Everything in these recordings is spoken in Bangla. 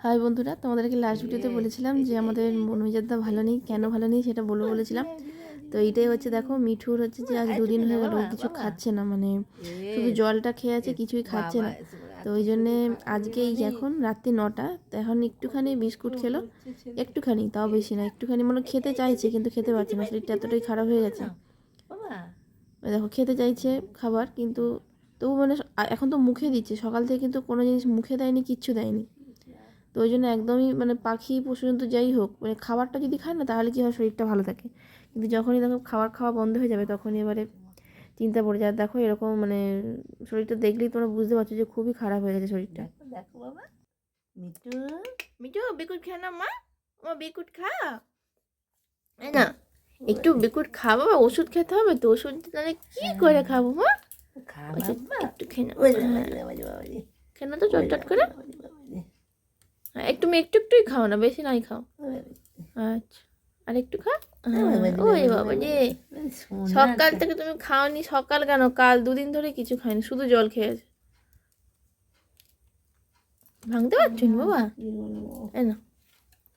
হাই বন্ধুরা তোমাদেরকে লাস্ট ভিডিওতে বলেছিলাম যে আমাদের মনোজাতটা ভালো নেই কেন ভালো নেই সেটা বলব বলেছিলাম। তো এইটাই হচ্ছে দেখো মিঠুর হচ্ছে যে আজ দুদিন হয়ে গেল কিছু খাচ্ছে না মানে শুধু জলটা খেয়ে আছে কিছুই খাচ্ছে না। তো ওই জন্যে আজকে এই এখন রাত্রি নটা তো এখন একটুখানি বিস্কুট খেলো। একটুখানি তাও বেশি না একটুখানি মানে খেতে চাইছে কিন্তু খেতে পারছে না শরীরটা এতটাই খারাপ হয়ে গেছে। দেখো খেতে চাইছে খাবার কিন্তু তবু মানে এখন তো মুখে দিচ্ছে সকাল থেকে কিন্তু কোনো জিনিস মুখে দেয়নি কিচ্ছু দেয়নি। তো ওই জন্য একদমই মানে পাখি পশু জন্তু যাই হোক মানে খাবারটা যদি খায় না তাহলে কী হয় শরীরটা ভালো থাকে। কিন্তু যখনই দেখো খাবার খাওয়া বন্ধ হয়ে যাবে তখনই এবারে চিন্তা পড়ে যায় দেখো এরকম মানে শরীরটা দেখলেই তোমরা বুঝতে পারছ যে খুবই খারাপ হয়ে গেছে শরীরটা। দেখো বাবা। মিটু মিঠু বিকুট খা না মা। মা বিকুট খা না একটু বিকুট খা বাবা ওষুধ খেতে হবে তো ওষুধ তাহলে কি করে খাব মা? একটু খেয়ে বাবারে, খেয়ে নাও তো চটচট করে। হ্যাঁ, একটু একটু একটুই খাও না বেশি নাই খাও। আচ্ছা আর একটু খা ওই বাবা সোনা সকাল থেকে তুমি খাওনি সকাল কেন? কাল দুদিন ধরে কিছু খাইনি শুধু জল খেয়েছে। ভাঙতে পারছ না বাবা? না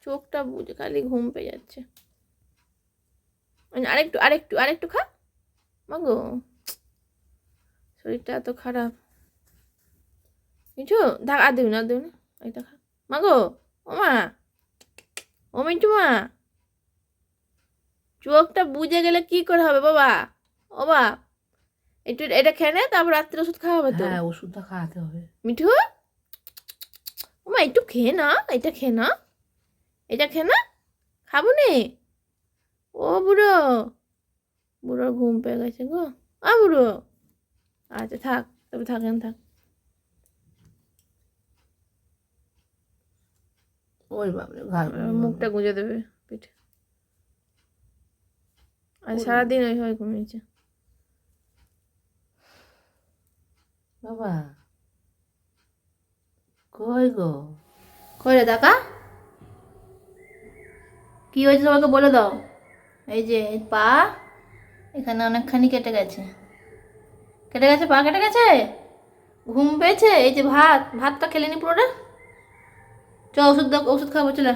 চোখটা বুঝে খালি ঘুম পেয়ে যাচ্ছে। আরেকটু আরেকটু আরেকটু খা। মাগো শরীরটা এত খারাপ। মিঠু থাক আর দেবি না দেবি না এটা খা। মাগো ও মা ও মিঠু মা চোখটা বুঝে গেলে কি করে হবে বাবা? ও বা একটু এটা খেয়ে তারপর রাত্রে ওষুধ খাওয়া হবে তো। হ্যাঁ ওষুধটা খাওয়াতে হবে। মিঠু ওমা একটু খেয়ে না এটা খেয়ে না এটা খেয়ে না খাব নে। ও বুড়ো বুড়োর ঘুম পেয়ে গেছে গো। আ বুড়ো আচ্ছা থাক তবে থাকেন থাক। ওই বাবরে ঘর মুখটা গুঁজে দেবে পিঠে। আর সারাদিন ওইভাবে ঘুমিয়েছে। বাবা। কই গো? কই রে দাকা কি হয়েছে তোমাকে বলে দাও। এই যে পা এখানে অনেকখানি কেটে গেছে। কেটে গেছে পা কেটে গেছে? ঘুম পেয়েছে? এই যে ভাত ভাতটা খেলে নি পুরোটা? চ ওষুধ ওষুধ খাব, চলে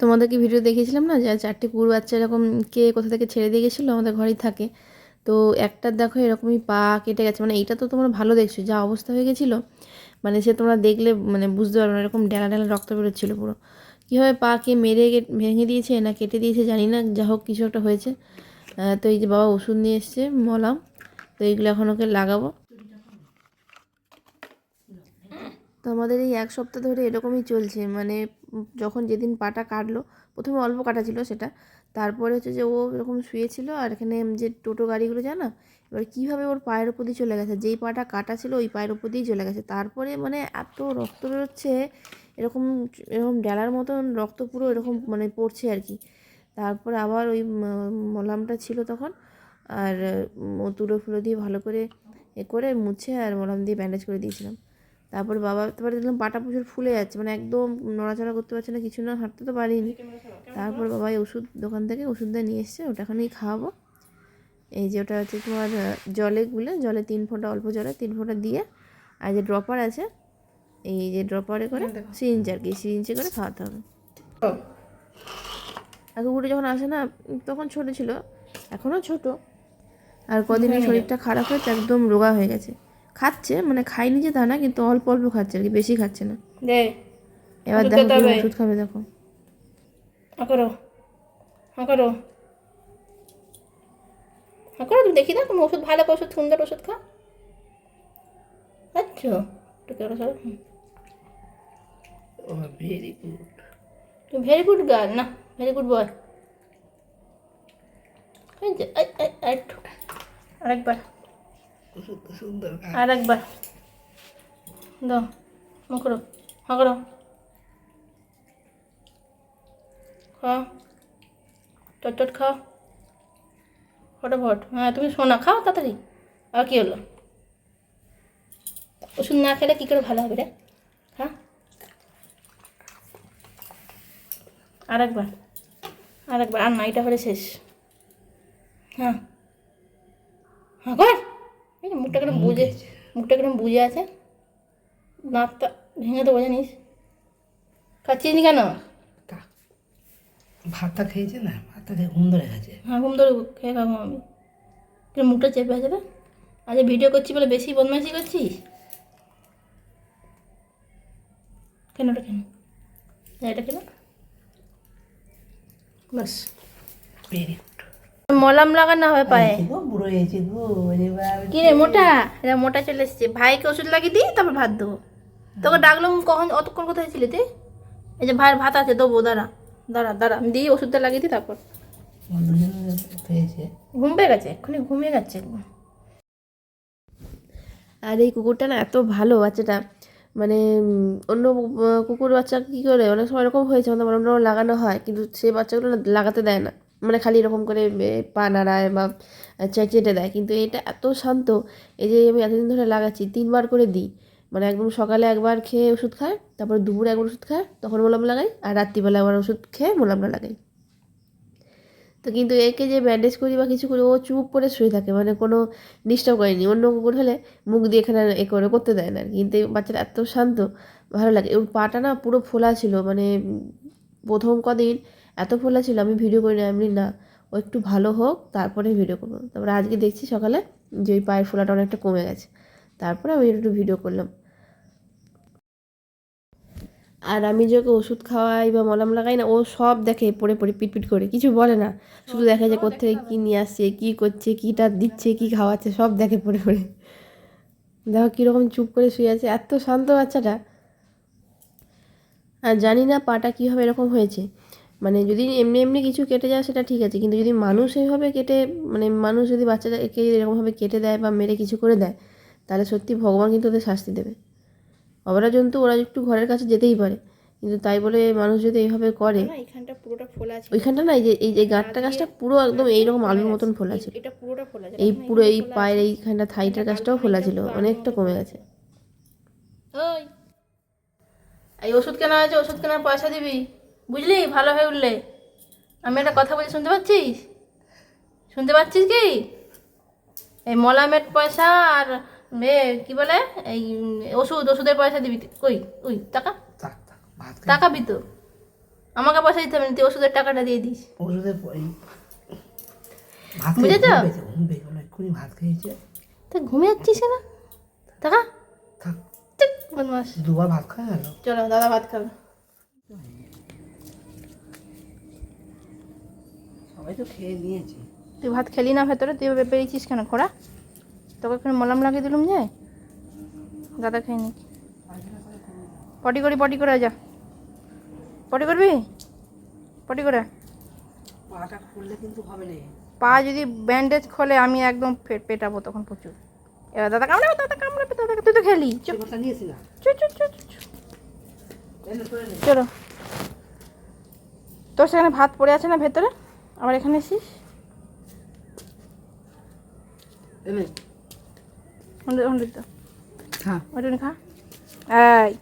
তোমাদেরকে ভিডিও দেখিয়েছিলাম না যে চারটে কুকুর বাচ্চা এরকম কে কোথা থেকে ছেড়ে দিয়ে গেছিল? আমাদের ঘরেই থাকে। তো একটার দেখো এরকমই পা কেটে গেছে। মানে এইটা তো তোমরা ভালো দেখছ, যা অবস্থা হয়ে গেছিল মানে সে তোমরা দেখলে মানে বুঝতে পারবে না, এরকম ডেলা ডেলা রক্ত বেরোচ্ছিল পুরো। কীভাবে পা কে মেরে ভেঙে দিয়েছে না কেটে দিয়েছে জানি না, যা হোক কিছু একটা হয়েছে। তো এই যে বাবা ওষুধ নিয়ে এসছে মলাম, তো এইগুলো এখন ওকে লাগাবো। তো আমাদের এই এক সপ্তাহ ধরে এরকমই চলছে। মানে যখন যেদিন পাটা কাটলো, প্রথমে অল্প কাটা ছিল সেটা। তারপরে হচ্ছে যে ও এরকম শুয়েছিল আর এখানে যে টোটো গাড়িগুলো যায় না এবার কীভাবে ওর পায়ের উপর দিয়ে চলে গেছে? যেই পাটা কাটা ছিল ওই পায়ের উপর দিয়েই চলে গেছে। তারপরে মানে এত রক্ত বেরোচ্ছে, এরকম এরকম ডেলার মতন রক্ত পুরো এরকম মানে পড়ছে আর কি। তারপরে আবার ওই মলমটা ছিল তখন। আর তুলো ফুলো দিয়ে ভালো করে এ করে মুছে আর মলম দিয়ে ব্যান্ডেজ করে দিয়েছিলাম। তারপরে বাবা, তারপরে দেখলাম পাটা প্রচুর ফুলে যাচ্ছে মানে একদম নড়াচড়া করতে পারছে না, কিছু না, হাঁটতে তো পারিনি। তারপর বাবা এই ওষুধ দোকান থেকে ওষুধটা নিয়ে এসছে, ওটা এখনই খাওয়াবো। এই যে ওটা হচ্ছে তোমার জলে গুলে, জলে তিন ফোঁটা, অল্প জলে তিন ফোঁটা দিয়ে, আর যে ড্রপার আছে, এই যে ড্রপারে করে সিরিঞ্জ আর কি সিরিঞ্জে করে খাওয়াতে হবে। আর কুকুরটা যখন আসে না, তখন ছোট ছিল এখনও ছোট, আর কদিন শরীরটা খারাপ হয়েছে, একদম রোগা হয়ে গেছে। খাচ্ছে মানে খাইনি যে তা না কিন্তু অল্প অল্প খাচ্ছে আর কি বেশি খাচ্ছে না। দে এবার ওষুধ দেখো কি ওষুধ খাবে দেখো। করো হা করো। করো তুমি দেখি না তুমি ওষুধ ভালো করে ওষুধ সুন্দর ওষুধ খা আচ্ছা ভেরি গুড তুমি ভেরি গুড গার্ল না ভেরি গুড বয় আরেকবার। খা আরেকবার। দাও করো, হা করো। খাও। চটচট খাও। ফটাফট। হ্যাঁ তুমি সোনা, খাও তাড়াতাড়ি। আর কি হলো? ওষুধ না খেলে কী করে ভালো হবে রে? হ্যাঁ? আর একবার আর না, এটা হলে শেষ। হ্যাঁ। হ্যাঁ কর। যে মুখটা কেন বুঝে মুখটা কেন বুঝে আছে? নাকটা ভেঙে দেবো জানিস। খাচ্ছিস নি কেন? তা ভাতটা খেয়েছে না? ভাতটা খেয়ে ঘুম ধরে গেছে। হ্যাঁ ঘুম ধরে খেয়ে খাব আমি। তুই মুখটা চেপে আছে রে আজ ভিডিও করছি বলে বেশি বদমাইশি করছিস? কেন ওটা কেন? এটা কেন? বাস গুড মলাম লাগানো হবে পায়ে। বুড়ো হয়েছে গো কি রে মোটা? এটা মোটা চলে এসছে। ভাইকে ওষুধ লাগিয়ে দিই তারপর ভাত দেবো। তোকে ডাকলাম কখন অতক্ষণ কোথায় ছিলি তুই? এই যে ভাইয়ের ভাত আছে দেবো দাঁড়া দাঁড়া দাঁড়া। আমি দিই ওষুধটা লাগিয়ে দিই তারপর। ঘুম পেয়ে গেছে এক্ষুনি ঘুমিয়ে গেছে আর এই কুকুরটা না এত ভালো বাচ্চাটা। মানে অন্য কুকুর বাচ্চা কী করে? অনেক সময় এরকম হয়েছে আমাদের টরম লাগানো হয় কিন্তু সেই বাচ্চাগুলো লাগাতে দেয় না। মানে খালি এরকম করে পা নাড়ায় বা চে- চেটে দেয়। কিন্তু এটা এত শান্ত, এই যে আমি এতদিন ধরে লাগাচ্ছি, তিনবার করে দিই। মানে একদম সকালে একবার খেয়ে ওষুধ খায়, তারপরে দুপুরে একবার ওষুধ খায়, তখন মোলাম লাগাই, আর রাত্রিবেলা একবার ওষুধ খেয়ে মোলামটা লাগাই। তো কিন্তু একে যে ব্যান্ডেজ করি বা কিছু করি, ও চুপ করে শুয়ে থাকে মানে কোনো ডিস্টার্ব করেনি অন্য কুকুর হলে মুখ দিয়ে এখানে এ করে, করতে দেয় না কিন্তু বাচ্চাটা এত শান্ত, ভালো লাগে। ওর পাটা না পুরো ফোলা ছিল মানে প্রথম কদিন এত ফোলা ছিল, আমি ভিডিও করি না এমনি না, ও একটু ভালো হোক, তারপরে ভিডিও করব। তারপরে আজকে দেখছি সকালে যে ওই পায়ের ফোলাটা অনেকটা কমে গেছে। তারপরে আমি একটু ভিডিও করলাম। আর আমি যে ওকে ওষুধ খাওয়াই বা মলম লাগাই না, ও সব দেখে পড়ে পড়ে পিটপিট করে, কিছু বলে না। শুধু দেখে যে কোথেকে কী নিয়ে আসছে, কী করছে, কীটা দিচ্ছে, কী খাওয়াচ্ছে, সব দেখে পড়ে পড়ে। দেখো কীরকম চুপ করে শুয়ে আছে, এত শান্ত বাচ্চাটা। আর জানি না পাটা কীভাবে এরকম হয়েছে। মানে যদি এমনি এমনি কিছু কেটে যায় সেটা ঠিক আছে কিন্তু যদি মানুষ এইভাবে কেটে মানে মানুষ যদি বাচ্চাটাকে এরকমভাবে কেটে দেয় বা মেরে কিছু করে দেয় তাহলে সত্যি ভগবান কিন্তু ওদের শাস্তি দেবে। অবলা জন্তু ওরা একটু ঘরের কাছে যেতেই পারে কিন্তু তাই বলে মানুষ যদি এইভাবে করে এখানটা পুরোটা ফোলা আছে। ওইখানটা না এই যে এই যে গাঁটটা গাছটা পুরো একদম এইরকম আলুর মতন ফোলা ছিল। এটা পুরোটা ফোলা আছে। এই পুরো এই পায়ের এইখানটা থাইটার গাছটাও ফোলা ছিল অনেকটা কমে গেছে। এই ওষুধ কেনা হয়েছে ওষুধ কেনার পয়সা দিবি। বুঝলি? ভালো হয়ে উঠলে। আমি একটা কথা বলি শুনতে পাচ্ছিস? শুনতে পাচ্ছিস কি? এই মলামের পয়সা আর এ কি বলে? এই ওষুধ ওষুধের পয়সা দিবি কই? ওই টাকা? থাক থাক ভাত খাই। টাকা তো। আমাকে পয়সা দিতে হবে না তুই ওষুধের টাকাটা দিয়ে দিস। ওষুধের বুঝেছ? ভাত খেয়েছে। তুই ঘুমিয়ে যাচ্ছিস না টাকা? দুবার ভাত খাওয়া গেল। চলো দাদা ভাত খাবে। সবাই তো খেয়ে নিয়েছে। তুই ভাত খেলি না ভেতরে? তুই বেরিয়েছিস কেন? খোড়া। তোকে এখানে মলাম লাগিয়ে দিলুম যে? দাদা খেয়ে নি পটি করি পটি করে যা। পটি করবি? পটি করে। পাটা খুললে কিন্তু হবে না। পা যদি ব্যান্ডেজ খোলে আমি একদম পেটাবো তখন প্রচুর। এবার দাদা কামড়াবে দাদা কামড়াবে দাদা তুই তো খেলি। চলো। তোর সেখানে ভাত পড়ে আছে না ভেতরে? আবার এখানে হ্যাঁ খা। এই।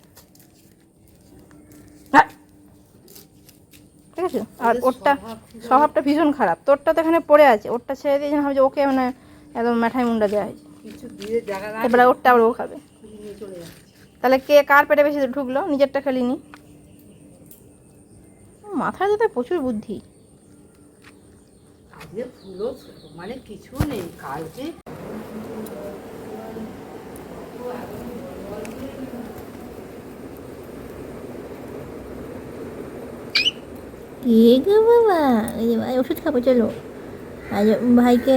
হ্যাঁ। ঠিক আছে? আর ওরটা স্বভাবটা ভীষণ খারাপ। তোরটা তো এখানে পড়ে আছে। ওরটা ছেড়ে দিয়ে যেন ভাবছে ওকে মানে একদম মাথায় মুন্ডা দেওয়া হয়েছে। এবারে ওরটা আবার ও খাবে। নিয়ে চলে যাচ্ছে। তাহলে কে কার পেটে বেশি ঢুকলো? নিজেরটা খেলিনি মাথায় তো প্রচুর বুদ্ধি। আজকে ফুলও মানে কিছু নেই কালকে কে গো বাবা? ভাই ওষুধ খাব চলো। আজ ভাইকে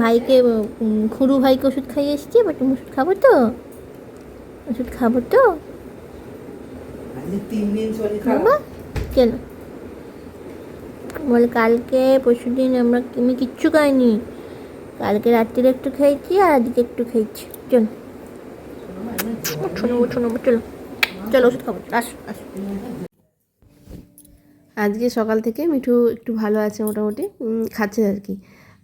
ভাইকে খুড়ু ভাইকে ওষুধ খাইয়ে এসছি এবার তুমি ওষুধ খাব তো? ওষুধ খাব তো? বাবা চলো। বলে কালকে পরশু দিন আমরা আমি কিচ্ছু খাইনি। কালকে রাত্রিরে একটু খেয়েছি আর আজকে একটু খেয়েছি চলো। চলো। চলো ওষুধ খাব। আসো আসো। আজকে সকাল থেকে মিঠু একটু ভালো আছে মোটামুটি খাচ্ছে আর কি।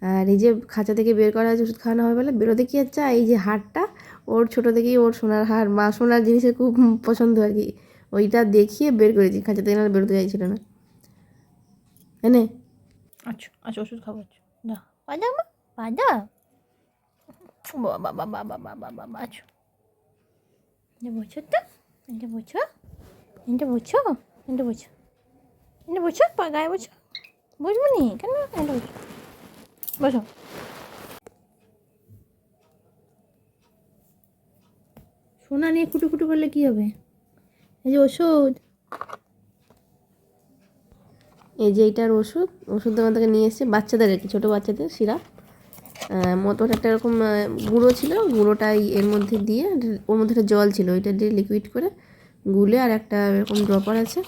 আর এই যে খাঁচা থেকে বের করা হয়েছে ওষুধ খাওয়ানো হবে বলে বেরোতে কি হচ্ছে? এই যে হারটা ওর ছোটো থেকেই ওর সোনার হার মা সোনার জিনিসের খুব পছন্দ আর কি। ওইটা দেখিয়ে বের করেছি খাঁচা থেকে না বেরোতে চাইছিল না। এনে। আচ্ছা আচ্ছা ওষুধ খাব আচ্ছা। যা। বাজা মা বাজা বাবা বাবা বাবা বাবা আচ্ছা। যে বলছো তো এটা বুঝছ এটা বুঝছ এটা বুঝছ এটা বুঝছ পা গায়ে বুঝছ বুঝব নি? কেন? এটা বুঝছ বসো। সোনা নিয়ে কুটু কুটু করলে কি হবে? এই যে ওষুধ। এই যে এইটার ওষুধ ওষুধ দোকান থেকে নিয়ে এসেছে বাচ্চাদের আর কি, ছোটো বাচ্চাদের সিরাপ। মতো একটা এরকম গুঁড়ো ছিল, গুঁড়োটাই এর মধ্যে দিয়ে, ওর মধ্যে একটা জল ছিল, ওইটা দিয়ে লিকুইড করে গুলে আর একটা এরকম ড্রপার আছে,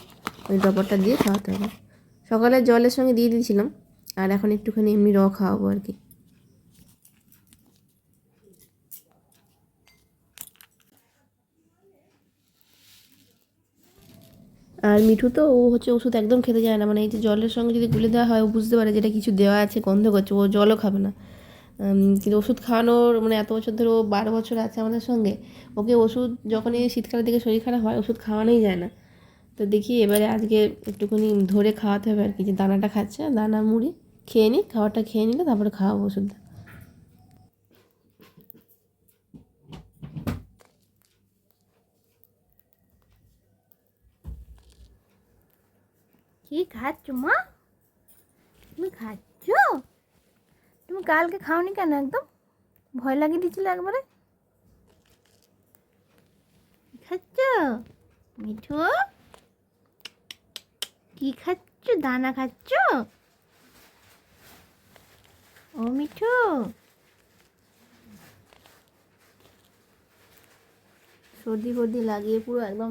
ওই ড্রপারটা দিয়ে খাওয়াতে হবে। সকালে জলের সঙ্গে দিয়ে দিয়েছিলাম, আর এখন একটুখানি এমনি র খাওয়াবো আর কি। আর মিঠু তো ও হচ্ছে ওষুধ একদম খেতে যায় না। মানে এই যে জলের সঙ্গে যদি গুলে দেওয়া হয়, ও বুঝতে পারে যেটা কিছু দেওয়া আছে, গন্ধ করছে, ও জলও খাবে না। কিন্তু ওষুধ খাওয়ানোর মানে এত বছর ধরে ও বারো বছর আছে আমাদের সঙ্গে, ওকে ওষুধ যখনই শীতকালের দিকে শরীর খারাপ হয়, ওষুধ খাওয়ানোই যায় না। তো দেখি এবারে আজকে একটুখানি ধরে খাওয়াতে হবে আর কি, যে দানাটা খাচ্ছে, দানা মুড়ি খেয়ে নিই খাবারটা খেয়ে নিলে তারপরে খাওয়াবো ওষুধটা। কি খাচ্ছ, মা? তুমি খাচ্ছ? তুমি কালকে খাওনি কেন একদম? ভয় লাগিয়ে দিয়েছিল একবারে? খাচ্ছ? মিঠু? কি খাচ্ছ? দানা খাচ্ছ? ও মিঠু? সর্দি ফর্দি লাগিয়ে পুরো একদম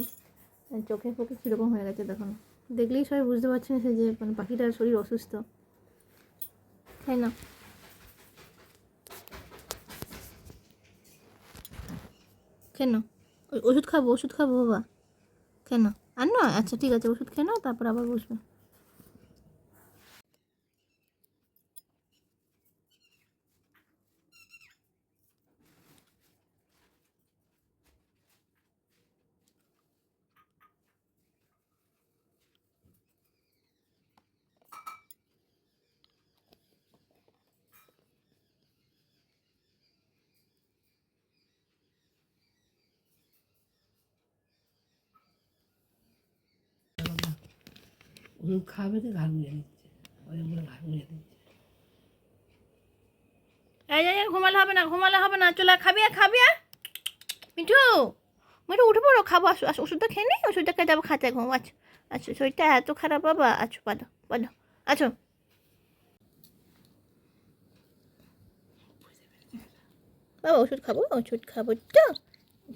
চোখে ফোকে কীরকম হয়ে গেছে দেখুন দেখলেই সবাই বুঝতে পারছেন সে যে মানে পাখিটার শরীর অসুস্থ। তাই না? কেন? ওষুধ খাব ওষুধ খাব বাবা। কেন? আর না আচ্ছা ঠিক আছে, ওষুধ খেয়ে নাও, তারপর আবার বসবে। ওষুধ খাবে তো ঘাড় মুড়ে দিচ্ছে ওই বলে মুড়ে দিচ্ছে এই এই, ঘুমালে হবে না ঘুমালে হবে না। চলে খাবি খাবি মিঠু মিঠু উঠে পড়ো খাব। আসো আসো ওষুধটা খেয়ে নিই ওষুধটা খেয়ে যাব খাতে ঘুম আচ্ছা আচ্ছা শরীরটা এত খারাপ বাবা আচ্ছা পাদো পাদো আচ্ছা। বাবা ওষুধ খাব ওষুধ খাব তো।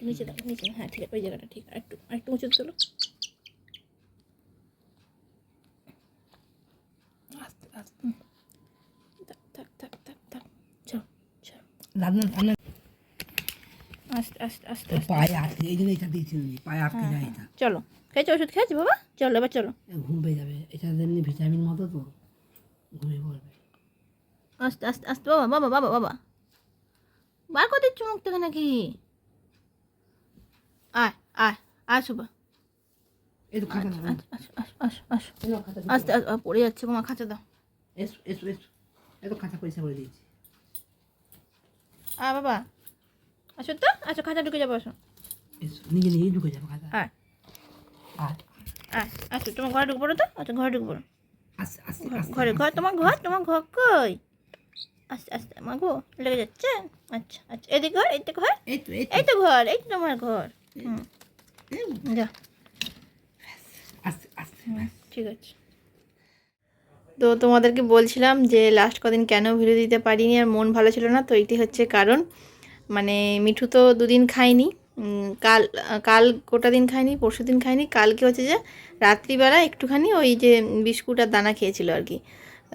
নিচে দাও নিচে হ্যাঁ ঠিক আছে ওই জায়গাটা ঠিক আর একটু আর একটু উঁচু তোলো আস্তে আস্তে থাক থাক থাক থাক থাক চলো রান্না রান্না আস্তে আস্তে আস্তে পায়ে আটকে এই জন্য এটা দিয়েছিল পায়ে আটকে যায় এটা। চলো খেয়েছো ওষুধ খেয়েছি বাবা? চলো এবার চলো। ঘুম পেয়ে যাবে এটা এমনি ভিটামিন মতো তো ঘুমিয়ে পড়বে। আস্তে আস্তে আস্তে বাবা বাবা বাবা বাবা। বার করে দিচ্ছ মুখ থেকে নাকি? আয় আয় আয় শুভা এই নাও খাতা আস্তে আস্তে পড়ে যাচ্ছে তোমার খাঁচা দাও। এসো এসো এসো। এই তো খাতা পয়সা করে দিয়েছি। আ বাবা। আসো তো আসো খাঁচা ঢুকে যাব আসো। নিজে নিজেই ঢুকে যাবে খাতা আর আয়। আসো তোমার ঘরে ঢুকে পড়ো তো? আচ্ছা ঘরে ঢুকে পড়ো। ঘরে- ঘর তোমার ঘর তোমার ঘর কই? আস্তে আস্তে আমার গো লেগে যাচ্ছে? আচ্ছা আচ্ছা এদিকে ঘর এদিকে ঘর। এই তো ঘর এই তো তোমার ঘর। হুম। যা। ঠিক আছে। তো তোমাদেরকে বলছিলাম যে লাস্ট কদিন কেন ভিডিও দিতে পারিনি আর মন ভালো ছিল না, তো এটি হচ্ছে কারণ। মানে মিঠু তো দুদিন খায়নি কাল কাল গোটা দিন খায়নি, পরশু দিন খায়নি, কালকে হচ্ছে যে রাত্রিবেলা একটুখানি ওই যে বিস্কুট আর দানা খেয়েছিল আর কি।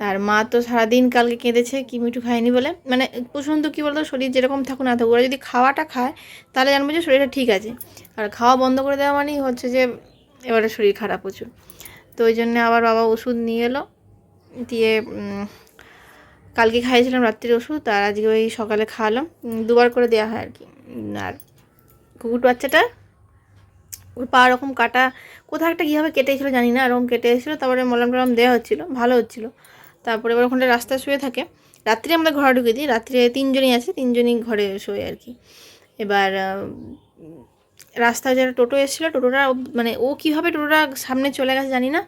আর মা তো সারাদিন কালকে কেঁদেছে, কি মিঠু খায়নি বলে? মানে প্রচণ্ড কী বলতো, শরীর যেরকম থাকুক না থাকুক, ওরা যদি খাওয়াটা খায়, তাহলে জানব যে শরীরটা ঠিক আছে। আর খাওয়া বন্ধ করে দেওয়া মানেই হচ্ছে যে, এবারে শরীর খারাপ প্রচুর। তো ওই জন্য আবার বাবা ওষুধ নিয়ে এলো। দিয়ে কালকে খাইয়েছিলাম রাত্রির ওষুধ, আর আজকে ওই সকালে খাওয়ালাম। দুবার করে দেওয়া হয় আর কি। আর কুকুর বাচ্চাটা, ওর পা ওরকম কাটা কোথাও একটা কীভাবে কেটেছিল জানি না এরকম কেটে এসেছিল, তারপরে মলম টলম দেওয়া হচ্ছিল, ভালো হচ্ছিল। তারপরে এবার ওখানটা রাস্তায় শুয়ে থাকে। রাত্রে আমরা ঘরে ঢুকে দিই, রাত্রে তিনজনই আছে, তিনজনই ঘরে শোয় আর কি। এবার রাস্তায় যারা টোটো এসেছিল, টোটোটা মানে ও কীভাবে টোটোটা সামনে চলে গেছে জানি না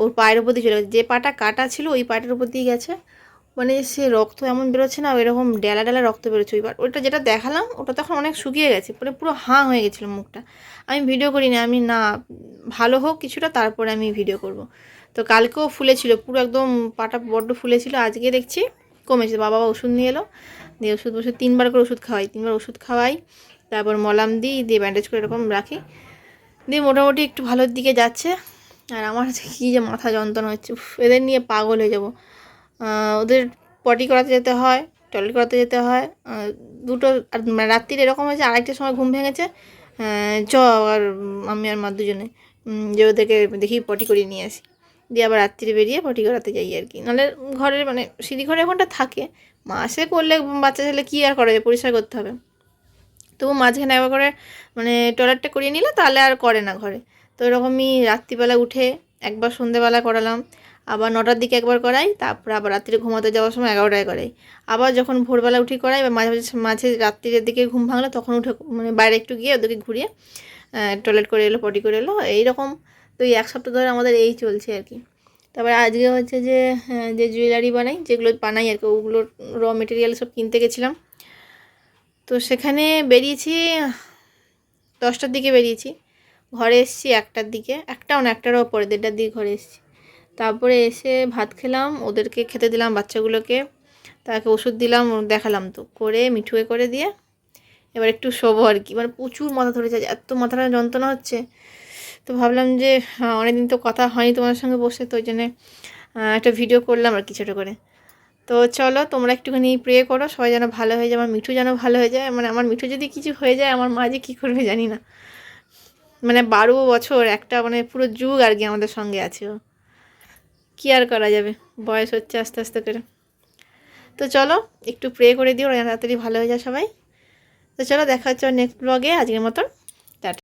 ওর পায়ের উপর দিয়ে চলে গেছে। যে পাটা কাটা ছিল, ওই পাটার উপর দিয়ে গেছে। মানে সে রক্ত এমন বেরোচ্ছে না এরকম ডেলা ডেলা রক্ত বেরোচ্ছে। ওইবার ওইটা যেটা দেখালাম, ওটা তখন অনেক শুকিয়ে গেছে মানে পুরো হাঁ হয়ে গেছিল মুখটা। আমি ভিডিও করিনি, আমি না, ভালো হোক কিছুটা, তারপরে আমি ভিডিও করব। তো কালকেও ফুলেছিল, পুরো একদম পাটা বড্ড ফুলেছিল, আজকে দেখছি কমেছে। বাবা ওষুধ নিয়ে এলো, দিয়ে ওষুধ ওষুধ তিনবার করে ওষুধ খাওয়াই, তিনবার ওষুধ খাওয়াই, তারপর মলাম দিই, দিয়ে ব্যান্ডেজ করে এরকম রাখি। দিয়ে মোটামুটি একটু ভালোর দিকে যাচ্ছে। আর আমার কী যে মাথা যন্ত্রণা হচ্ছে এদের নিয়ে পাগল হয়ে যাব। ওদের পটি করাতে যেতে হয় টয়লেট করাতে যেতে হয় দুটো, আর রাত্রির এরকম হয়েছে আড়াইটার সময় ঘুম ভেঙেছে চ, আর আমি আর মা দুজনে যে ওদেরকে দেখি পটি করিয়ে নিয়ে আসি। দিয়ে আবার রাত্রিরে বেরিয়ে পটি করাতে যাই আর কি। নাহলে ঘরের মানে সিঁড়ি ঘরে ওখানটা থাকে, মাসে করলে বাচ্চা ছেলে কী আর করা যায়, পরিষ্কার করতে হবে। তবু মাঝখানে একবার করে মানে টয়লেটটা করিয়ে নিলে তাহলে আর করে না ঘরে। তো এরকমই রাত্রিবেলা উঠে একবার সন্ধেবেলা করালাম, আবার নটার দিকে একবার করাই, তারপর আবার রাত্রিরে ঘুমাতে যাওয়ার সময় এগারোটায় করাই। আবার যখন ভোরবেলা উঠি করাই বা মাঝে মাঝে মাঝে রাত্রিরের দিকে ঘুম ভাঙলো, তখন উঠে মানে বাইরে একটু গিয়ে ওদেরকে ঘুরিয়ে টয়লেট করে এলো, পটি করে এলো, এইরকম তো এই এক সপ্তাহ ধরে আমাদের এই চলছে আর কি। তারপরে আজকে হচ্ছে যে যে জুয়েলারি বানাই, যেগুলো বানাই আর কি ওগুলোর র মেটেরিয়াল সব কিনতে গেছিলাম। তো সেখানে বেরিয়েছি, দশটার দিকে বেরিয়েছি। ঘরে এসেছি একটার দিকে একটাও না একটারও পরে দেড়টার দিকে ঘরে এসেছি। তারপরে এসে ভাত খেলাম ওদেরকে খেতে দিলাম বাচ্চাগুলোকে তাকে ওষুধ দিলাম দেখালাম তো করে মিঠুয়ে করে দিয়ে এবার একটু শোবো আর কি। মানে প্রচুর মাথা ধরে ধরেছে এত মাথাটা যন্ত্রণা হচ্ছে। তো ভাবলাম যে আহ, অনেকদিন তো কথা হয়নি তোমার সঙ্গে বসে তো ওই জন্যে একটা ভিডিও করলাম আর কি ছোটো করে। তো চলো তোমরা একটুখানি প্রে করো সবাই যেন ভালো হয়ে যায় আমার মিঠু যেন ভালো হয়ে যায়। মানে আমার মিঠু যদি কিছু হয়ে যায় আমার মা যে কী করবে জানি না। মানে বারো বছর একটা মানে পুরো যুগ আর কি আমাদের সঙ্গে আছে ও। কী আর করা যাবে? বয়স হচ্ছে আস্তে আস্তে করে। তো চলো, একটু প্রে করে দিও, তাড়াতাড়ি ভালো হয়ে যায় সবাই। তো চলো, দেখা হচ্ছে নেক্সট ব্লগে আজকের মতন